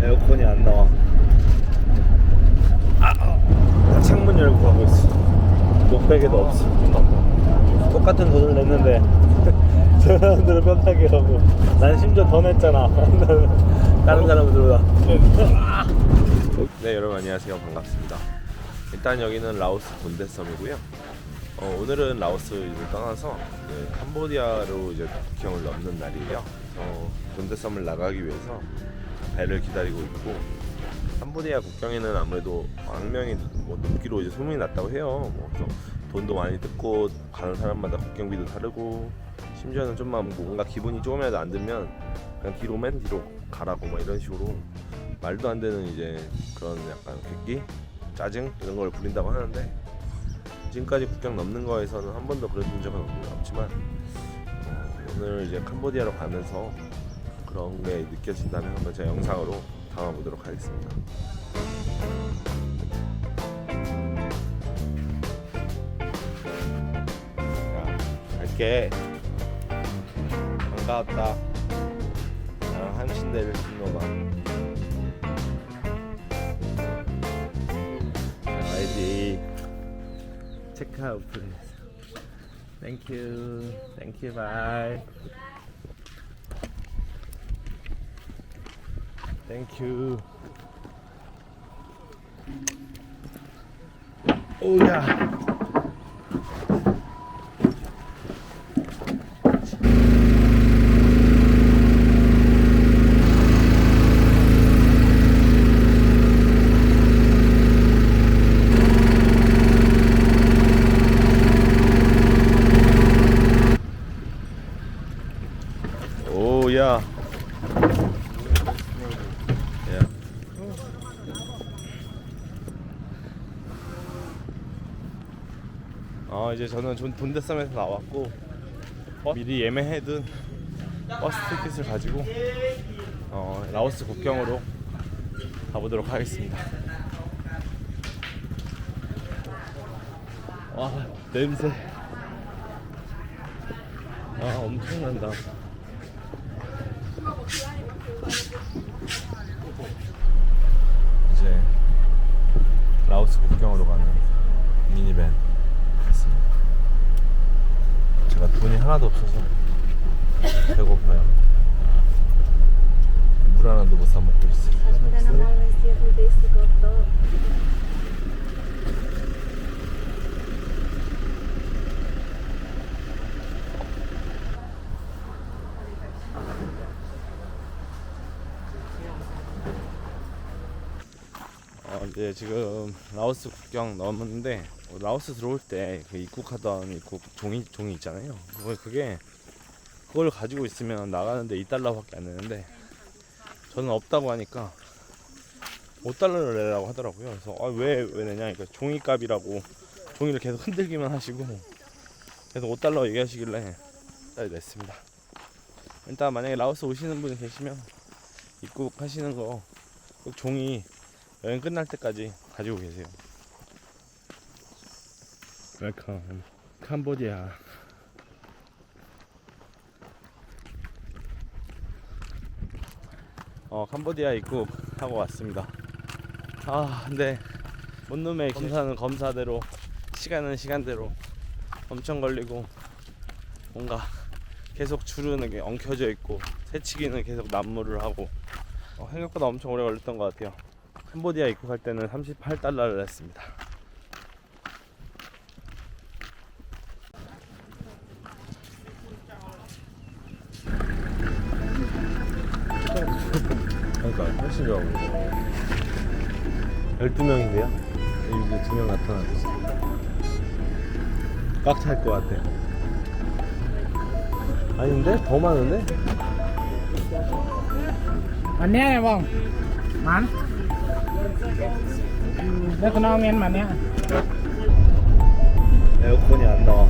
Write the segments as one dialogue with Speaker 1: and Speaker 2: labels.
Speaker 1: 에어컨이 안 나와. 아, 아, 창문 열고 가고 있어. 목베개도 없어. 똑같은 돈을 냈는데 저 사람들은 편하게 하고 난 심지어 더 냈잖아. 다른 사람들보다. 네 여러분 안녕하세요 반갑습니다. 일단 여기는 라오스 본데섬이고요. 어, 오늘은 라오스를 떠나서 캄보디아로 이제 국경을 넘는 날이에요. 어, 본데섬을 나가기 위해서 배를 기다리고 있고 캄보디아 국경에는 아무래도 악명이 뭐 높기로 이제 소문이 났다고 해요. 뭐 그래서 돈도 많이 뜯고 가는 사람마다 국경비도 다르고 심지어는 좀만 뭔가 기분이 조금이라도 안 들면 그냥 뒤로 맨 뒤로 가라고 막 이런 식으로 말도 안 되는 이제 그런 약간 객기 짜증 이런 걸 부린다고 하는데 지금까지 국경 넘는 거에서는 한 번도 그런 적은 없- 없지만 어, 오늘 이제 캄보디아로 가면서 그런 게 느껴진다면 한번 제가 영상으로 담아보도록 하겠습니다. 자, 갈게. 반가웠다. 나랑 한 침대를 신노봐. 알지. 체크아웃 플레이스. 땡큐. 땡큐 바이. 땡큐. 오야. 오야. 야. 어 이제 저는 존 돈데섬에서 나왔고 버- 미리 예매해둔 버스 티켓을 가지고 어, 라오스 국경으로 가보도록 하겠습니다. 와 냄새. 아 엄청난다. 이제 라오스 국경으로 가는 미니밴 같습니다. 제가 돈이 하나도 없어서 배고파요. 물 하나도 못 사 먹고 있어요. 어, 지금 라오스 국경 넘었는데 어, 라오스 들어올 때 그 입국하던 입국 종이 종이 있잖아요. 그거 그게 그걸 가지고 있으면 나가는데 2달러밖에 안 되는데 저는 없다고 하니까 5달러를 내라고 하더라고요. 그래서 아, 왜, 왜 내냐? 그러니까 종이값이라고 종이를 계속 흔들기만 하시고 그래서 5달러 얘기하시길래 딸 냈습니다. 일단 만약에 라오스 오시는 분이 계시면 입국하시는 거 꼭 종이 여행 끝날 때까지 가지고 계세요. 웰컴 캄보디아. 어 캄보디아 입국 하고 왔습니다. 아 근데 뭔 놈의 검사는 검사대로 시간은 시간대로 엄청 걸리고 뭔가 계속 줄은 게 엉켜져 있고 새치기는 계속 난무를 하고 어, 생각보다 엄청 오래 걸렸던 것 같아요. 캄보디아 입국할 때는 38달러를 냈습니다. 그러니까 훨씬 좋아하고 12명인데요? 이제 두 명 나타났어 꽉 찰 것 같아 아닌데? 더 많은데?
Speaker 2: mắn đây con ông em mà nhé
Speaker 1: 에어컨이 안 나와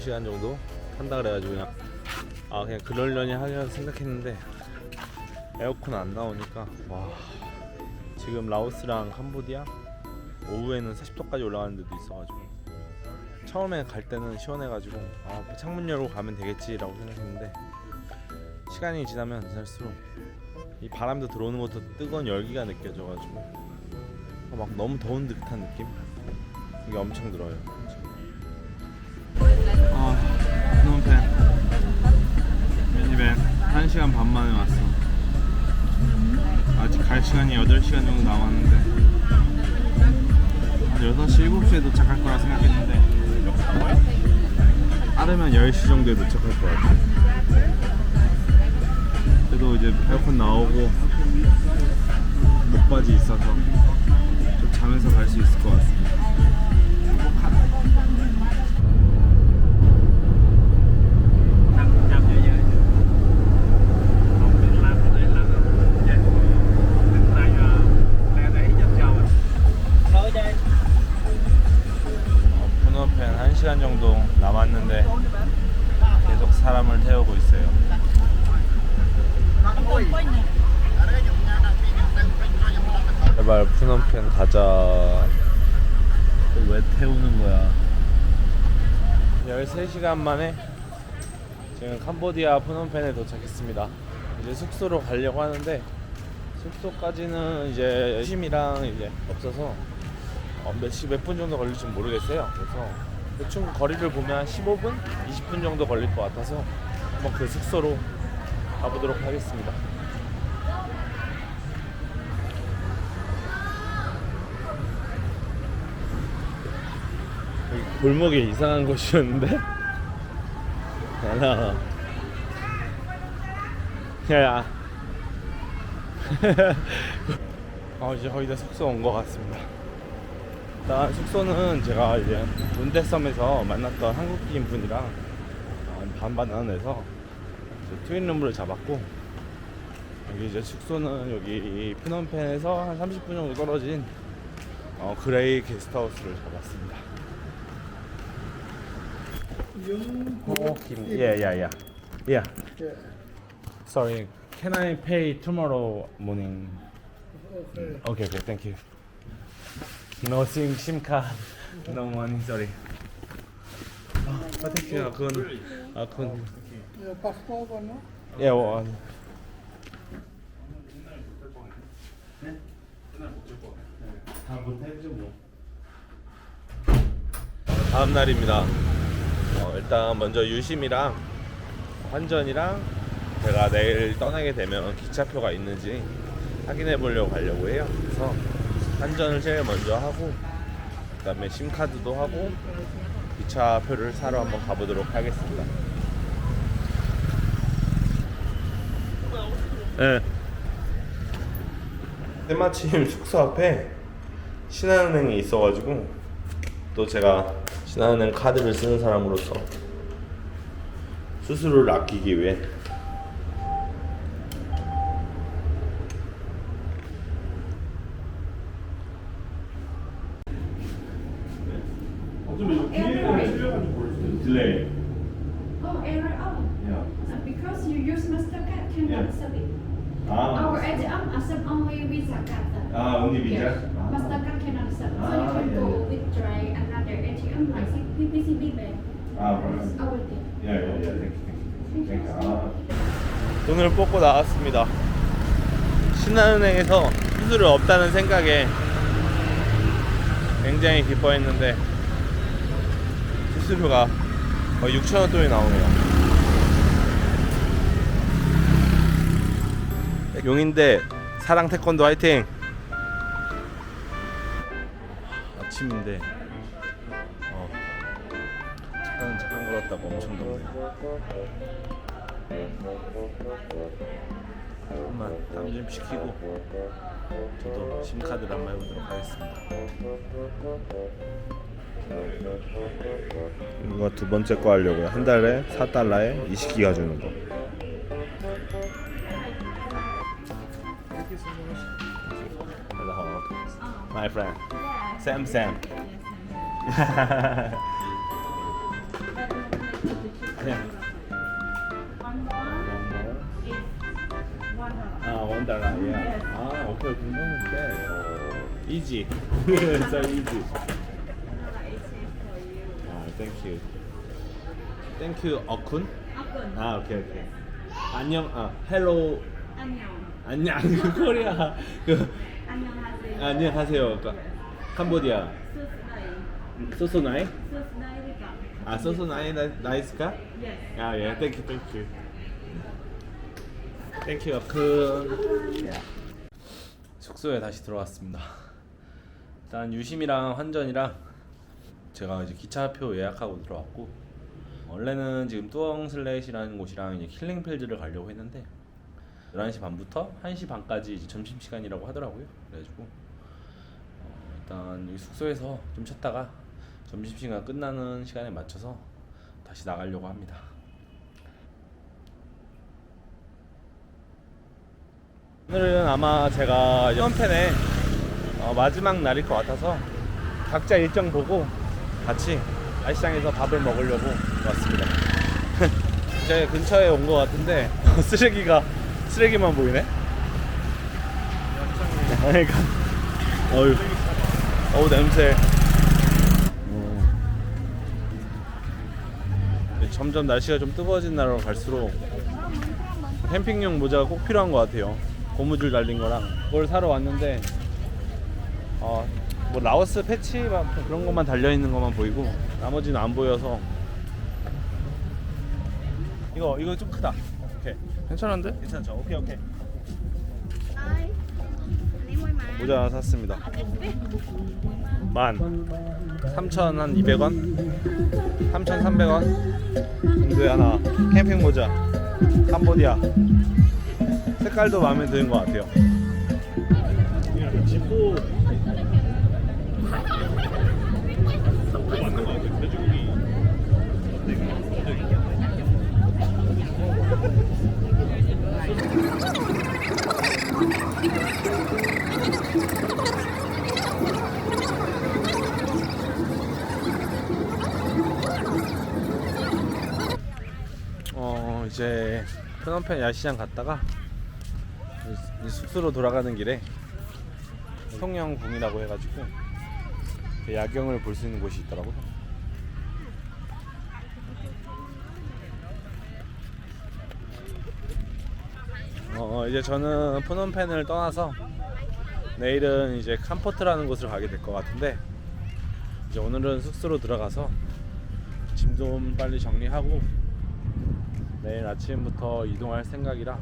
Speaker 1: 8시간 정도 탄다 그래가지고 그냥 아 그냥 그러려니 하려 생각했는데 에어컨 안 나오니까 와 지금 라오스랑 캄보디아 오후에는 40도까지 올라가는 데도 있어가지고 처음에 갈 때는 시원해가지고 아 창문 열고 가면 되겠지라고 생각했는데 시간이 지나면 지날수록 이 바람도 들어오는 것도 뜨거운 열기가 느껴져가지고 어, 막 너무 더운 듯한 느낌 이게 엄청 들어요. 아 프놈펜 미니밴 1시간 반 만에 왔어. 아직 갈 시간이 8시간 정도 남았는데. 한 6시, 7시에 도착할 거라 생각했는데. 빠르면 10시 정도에 도착할 것 같아. 그래도 이제 에어컨 나오고 목바지 있어서 좀 자면서 갈 수 있을 것 같습니다 사람을 태우고 있어요. 제발 푸놈펜 가자. 왜 태우는 거야? 13시간 만에 지금 캄보디아 푸놈펜에 도착했습니다. 이제 숙소로 가려고 하는데 숙소까지는 이제 심이랑 이제 없어서 어, 몇시 몇 분 정도 걸릴지 모르겠어요. 그래서 대충 거리를 보면 한 15분, 20분 정도 걸릴 것 같아서 한번 그 숙소로 가보도록 하겠습니다. 골목에 이상한 곳이었는데? 야나 야야 어 이제 거의 다 숙소 온 것 같습니다 일단 숙소는 제가 이제 문대섬에서 만났던 한국인 분이랑 어, 반반 나눠서 이제 트윈룸을 잡았고 여기 이제 숙소는 여기 프놈펜에서 한 30분 정도 떨어진 어, 그레이 게스트하우스를 잡았습니다. 오, 김, yeah, yeah, yeah, yeah. Sorry, can I pay tomorrow morning? Okay, okay, thank you. No SIM SIM card, no money. Sorry. 아, 택시야 그건 아 그건
Speaker 2: Passport của nó
Speaker 1: 예, 못해죠 뭐. 다음 날입니다. 어, 일단 먼저 유심이랑 환전이랑 제가 내일 떠나게 되면 기차표가 있는지 확인해 보려고 가려고 해요. 그래서 환전을 제일 먼저 하고 그다음에 심카드도 하고 기차표를 사러 한번 가보도록 하겠습니다. 네. 때마침 숙소 앞에 신한은행이 있어가지고 또 제가 신한은행 카드를 쓰는 사람으로서 수수료를 아끼기 위해 딜레이.
Speaker 3: Oh, error. Oh, Uh, cannot
Speaker 1: Yeah.
Speaker 3: accept it.
Speaker 1: 아,
Speaker 3: Our ATM accept only Visa card.
Speaker 1: 아, only Visa?
Speaker 3: Yes. Mastercard cannot accept. So
Speaker 1: Ah,
Speaker 3: you can
Speaker 1: yeah,
Speaker 3: go
Speaker 1: yeah.
Speaker 3: with try another ATM like PPCB bank.
Speaker 1: 아. 야, 야, 야, 땡큐, 땡큐. 돈을 뽑고 나왔습니다. 신한은행에서 수수료 없다는 생각에 굉장히 기뻐했는데 수수료가 거의 6천 원 돈이 나오네요. 용인대 사랑 태권도 화이팅! 아침인데 어, 잠깐 잠깐 걸었다고 엄청 덥네요. 조금만 땀 좀 식히고 저도 심카드를 한번 해보도록 하겠습니다. 이거 두 번째 거 하려고요. 한 달에 4달러에 20기가 주는 거. Hello, my friend. Sam Sam. Yeah.
Speaker 4: One more is one dollar.
Speaker 1: Ah, one dollar. Yeah.
Speaker 4: Yes.
Speaker 1: Ah, okay. okay. Easy. so easy.
Speaker 4: Dollar is for you.
Speaker 1: Ah, thank you. Thank you, 어쿤. 아, 오케이 오케이. 안녕. 아, hello.
Speaker 4: 안녕.
Speaker 1: 안녕. 그 코리아. 그
Speaker 4: 안녕하세요.
Speaker 1: 안녕하세요. 그, 캄보디아. 소소나이? 아, 소소나이 나- 나이스까?
Speaker 4: Yes.
Speaker 1: 아, 예. 땡큐 땡큐. 땡큐 어쿤. 숙소에 다시 들어왔습니다. 일단 유심이랑 환전이랑 제가 이제 기차표 예약하고 들어왔고 원래는 지금 뚜엉슬렛이라는 곳이랑 이제 킬링필드를 가려고 했는데 11시 반부터 1시 반까지 이제 점심 시간이라고 하더라고요. 그래가지고 어, 일단 여기 숙소에서 좀 쉬었다가 점심 시간 끝나는 시간에 맞춰서 다시 나가려고 합니다. 오늘은 아마 제가 현펜의 어, 마지막 날일 것 같아서 각자 일정 보고 같이 야시장에서 밥을 먹으려고 왔습니다. 이제 근처에 온 것 같은데 쓰레기가 쓰레기만 보이네. 그러니까 어유 어우 냄새. 네, 점점 날씨가 좀 뜨거워진 날로 갈수록 캠핑용 모자가 꼭 필요한 것 같아요. 고무줄 달린 거랑 그걸 사러 왔는데 어, 뭐 라오스 패치 막 그런 것만 달려 있는 것만 보이고 나머지는 안 보여서 이거 이거 좀 크다. 오케이. 괜찮은데? 괜찮죠. 오케이 오케이. 모자 샀습니다. 만. 3,200원, 3,300원? 정도에 하나. 캠핑 모자. 캄보디아. 색깔도 마음에 드는 것 같아요. 지포 이제 프놈펜 야시장 갔다가 숙소로 돌아가는 길에 평양궁이라고 해가지고 그 야경을 볼 수 있는 곳이 있더라고. 어 이제 저는 프놈펜을 떠나서 내일은 이제 캄포트라는 곳을 가게 될 것 같은데 이제 오늘은 숙소로 들어가서 짐 좀 빨리 정리하고 내일 아침부터 이동할 생각이라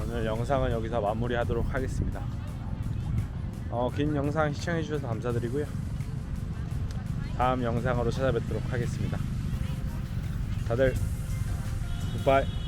Speaker 1: 오늘 영상은 여기서 마무리하도록 하겠습니다. 어, 긴 영상 시청해 주셔서 감사드리고요. 다음 영상으로 찾아뵙도록 하겠습니다. 다들 굿바이.